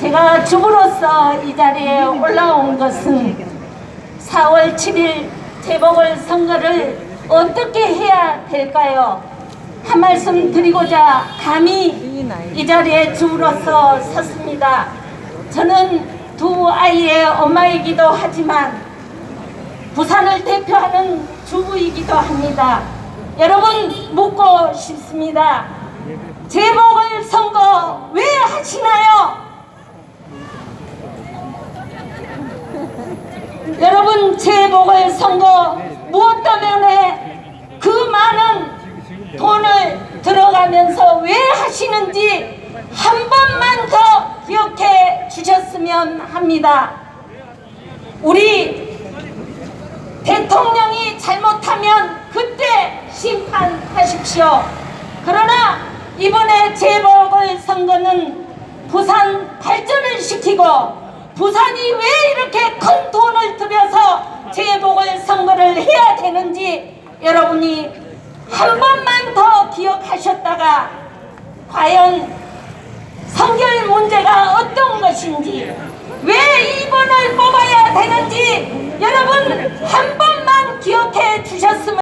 제가 주부로서 이 자리에 올라온 것은 4월 7일 재보궐 선거를 어떻게 해야 될까요? 한 말씀 드리고자 감히 이 자리에 주부로서 섰습니다. 저는 두 아이의 엄마이기도 하지만 부산을 대표하는 주부이기도 합니다. 여러분 묻고 싶습니다. 재보궐 선거 왜 하시나요? 여러분 재보궐선거 무엇 때문에 그 많은 돈을 들어가면서 왜 하시는지 한 번만 더 기억해 주셨으면 합니다. 우리 대통령이 잘못하면 그때 심판하십시오. 그러나 이번에 재보궐선거는 부산 발전을 시키고 부산이 왜 이렇게 큰 돈을 들여서 재보궐 선거를 해야 되는지 여러분이 한 번만 더 기억하셨다가 과연 성결 문제가 어떤